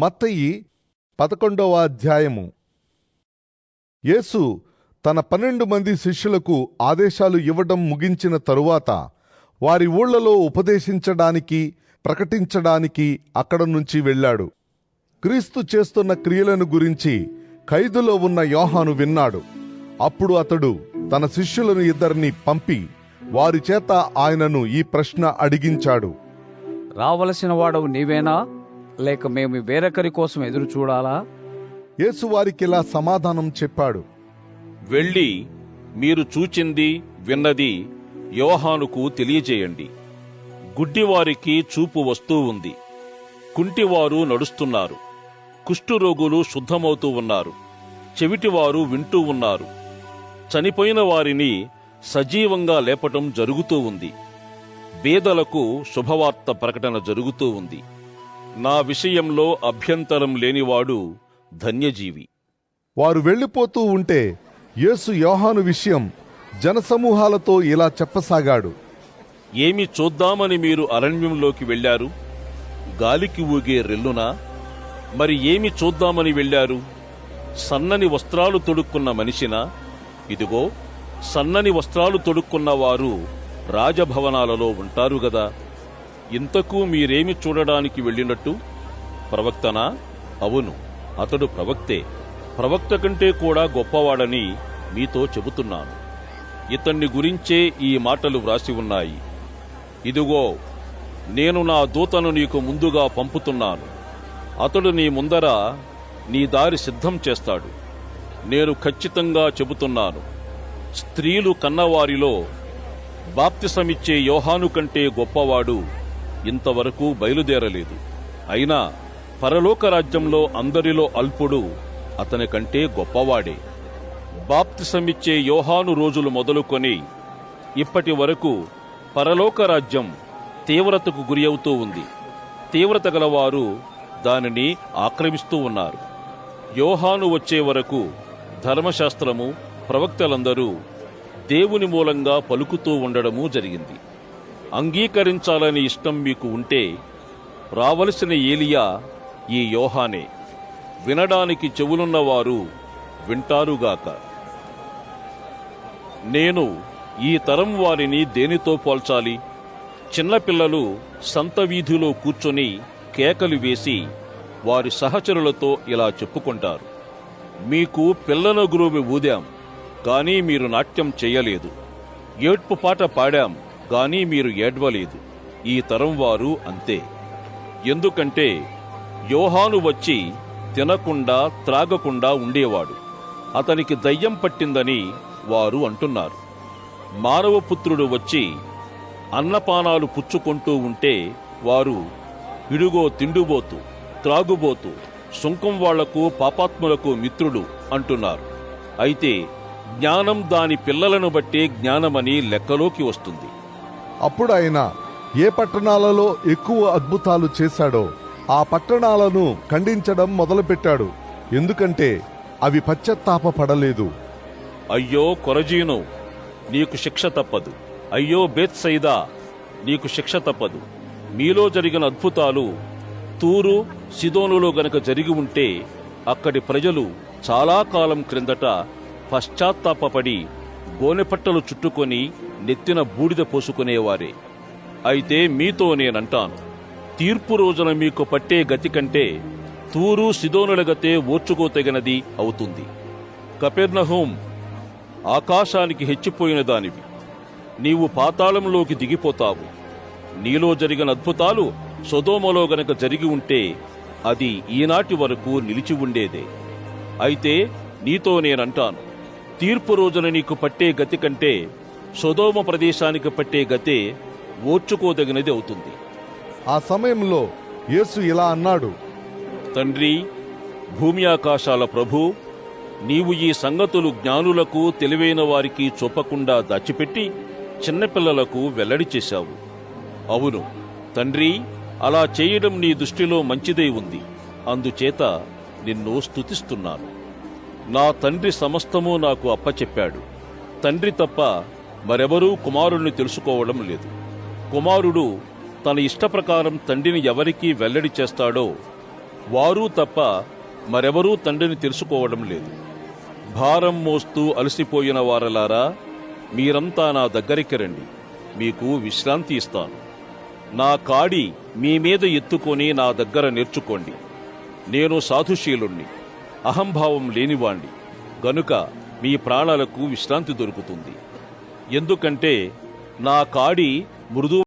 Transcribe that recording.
మత్తయి పదకొండవ అధ్యాయము. యేసు తన పన్నెండు మంది శిష్యులకు ఆదేశాలు ఇవ్వడం ముగించిన తరువాత వారి ఊళ్ళలో ఉపదేశించడానికి ప్రకటించడానికి అక్కడ నుంచి వెళ్ళాడు. క్రీస్తు చేస్తున్న క్రియలను గురించి ఖైదులో ఉన్న యోహాను విన్నాడు. అప్పుడు అతడు తన శిష్యులను ఇద్దరిని పంపి వారి చేత ఆయనను ఈ ప్రశ్న అడిగించాడు. రావలసిన వాడవు నీవేనా? లేక మేము వేరొకరి కోసం ఎదురు చూడాలా? యేసు వారికిలా సమాధానం చెప్పాడు. వెళ్ళి మీరు చూచింది విన్నది యోహానుకు తెలియజేయండి. గుడ్డివారికి చూపు వస్తూ ఉంది. కుంటివారు నడుస్తున్నారు. కుష్ఠురోగులు శుద్ధమవుతూ ఉన్నారు. చెవిటివారు వింటూ ఉన్నారు. చనిపోయిన వారిని సజీవంగా లేపటం జరుగుతూ ఉంది. బేదలకు శుభవార్త ప్రకటన జరుగుతూ ఉంది. నా విషయంలో అభ్యంతరం లేనివాడు ధన్యజీవి. వారు వెళ్ళిపోతూ ఉంటే యేసు యోహాను విషయం జనసమూహాలతో ఇలా చెప్పసాగాడు. ఏమి చూద్దామని మీరు అరణ్యంలోకి వెళ్ళారు? గాలికి ఊగే రెల్లునా? మరి ఏమి చూద్దామని వెళ్ళారు? సన్నని వస్త్రాలు తొడుక్కున్న మనిషినా? ఇదిగో సన్నని వస్త్రాలు తొడుక్కున్న వారు రాజభవనాలలో ఉంటారు గదా. ఇంతకు మీరేమి చూడడానికి వెళ్ళినట్టు? ప్రవక్తనా? అవును అతడు ప్రవక్తే. ప్రవక్త కంటే కూడా గొప్పవాడని మీతో చెబుతున్నాను. ఇతన్ని గురించే ఈ మాటలు వ్రాసి ఉన్నాయి. ఇదిగో నేను నా దూతను నీకు ముందుగా పంపుతున్నాను. అతడు నీ ముందర నీ దారి సిద్ధం చేస్తాడు. నేను ఖచ్చితంగా చెబుతున్నాను. స్త్రీలు కన్నవారిలో బాప్తిసమిచ్చే యోహాను కంటే గొప్పవాడు ఇంతవరకు బయలుదేరలేదు. అయినా పరలోక రాజ్యంలో అందరిలో అల్పుడు అతని కంటే గొప్పవాడే. బాప్తిసమిచ్చే యోహాను రోజులు మొదలుకొని ఇప్పటి వరకు పరలోక రాజ్యం తీవ్రతకు గురి అవుతూ ఉంది. తీవ్రత గలవారు దానిని ఆక్రమిస్తూ ఉన్నారు. యోహాను వచ్చే వరకు ధర్మశాస్త్రము ప్రవక్తలందరూ దేవుని మూలంగా పలుకుతూ ఉండడము జరిగింది. అంగీకరించాలని ఇష్టం మీకు ఉంటే రావలసిన ఏలియా ఈ యోహానే. వినడానికి చెవులున్నవారు వింటారుగాక నేను ఈ తరం వారిని దేనితో పోల్చాలి? చిన్నపిల్లలు సంత వీధిలో కూర్చొని కేకలు వేసి వారి సహచరులతో ఇలా చెప్పుకుంటారు. మీకు పిల్లన గురువి ఊదాం కానీ మీరు నాట్యం చేయలేదు. ఏడ్పు పాట పాడాం కానీ మీరు ఏడ్వలేదు. ఈ తరం వారు అంతే. ఎందుకంటే యోహాను వచ్చి తినకుండా త్రాగకుండా ఉండేవాడు. అతనికి దయ్యం పట్టిందని వారు అంటున్నారు. మానవపుత్రుడు వచ్చి అన్నపానాలు పుచ్చుకుంటూ ఉంటే వారు ఇడుగో తిండుబోతు త్రాగుబోతు సుంకం వాళ్ళకు పాపాత్ములకు మిత్రుడు అంటున్నారు. అయితే జ్ఞానం దాని పిల్లలను బట్టే జ్ఞానమని లెక్కలోకి వస్తుంది. అప్పుడు ఆయన ఏ పట్టణాలలో ఎక్కువ అద్భుతాలు చేశాడో ఆ పట్టణాలను ఖండించడం మొదలుపెట్టాడు. ఎందుకంటే అవి పశ్చత్తాపపడలేదు. అయ్యో కొరజీను నీకు శిక్ష తప్పదు. అయ్యో బేత్సైదా నీకు శిక్ష తప్పదు. మీలో జరిగిన అద్భుతాలు తూరు సిదోనులో గనక జరిగి ఉంటే అక్కడి ప్రజలు చాలా కాలం క్రిందట పశ్చాత్తాపపడి గోనెపట్టలు చుట్టుకొని నెత్తిన బూడిద పోసుకునేవారే. అయితే మీతో నేనంటాను తీర్పు రోజున మీకు పట్టే గతి కంటే తూరు సిదోనుల గతే ఓర్చుకోతగినది అవుతుంది. కపెర్నహోం ఆకాశానికి హెచ్చిపోయిన దానివి. నీవు పాతాళంలోకి దిగిపోతావు. నీలో జరిగిన అద్భుతాలు సొదోమలో గనక జరిగి ఉంటే అది ఈనాటి వరకు నిలిచి ఉండేదే. అయితే నీతో నేనంటాను తీర్పు రోజున నీకు పట్టే గతి కంటే సొదోమ ప్రదేశానికి పట్టే గతే ఓర్చుకోదగినది అవుతుంది. ఆ సమయంలో యేసు ఇలా అన్నాడు తండ్రి భూమి ఆకాశాల ప్రభు నీవు ఈ సంగతులు జ్ఞానులకు తెలివైన వారికి చొప్పకుండా దాచిపెట్టి చిన్నపిల్లలకు వెల్లడి చేశావు. అవును తండ్రి అలా చేయడం నీ దృష్టిలో మంచిదై ఉంది. అందుచేత నిన్ను స్తుతిస్తున్నాను. నా తండ్రి సమస్తము నాకు అప్పచెప్పాడు. తండ్రి తప్ప మరెవరూ కుమారుణ్ణి తెలుసుకోవడం లేదు. కుమారుడు తన ఇష్టప్రకారం తండ్రిని ఎవరికి వెల్లడి చేస్తాడో వారు తప్ప మరెవరూ తండ్రిని తెలుసుకోవడం లేదు. భారం మోస్తూ అలసిపోయిన వారలారా మీరంతా నా దగ్గరికి రండి. మీకు విశ్రాంతి ఇస్తాను. నా కాడి మీ మీద ఎత్తుకొని నా దగ్గర నేర్చుకోండి. నేను సాధుశీలుణ్ణి. అహంభావం లేనివాణ్ణి. గనుక మీ ప్రాణాలకు విశ్రాంతి దొరుకుతుంది. ఎందుకంటే నా కాడి మృదు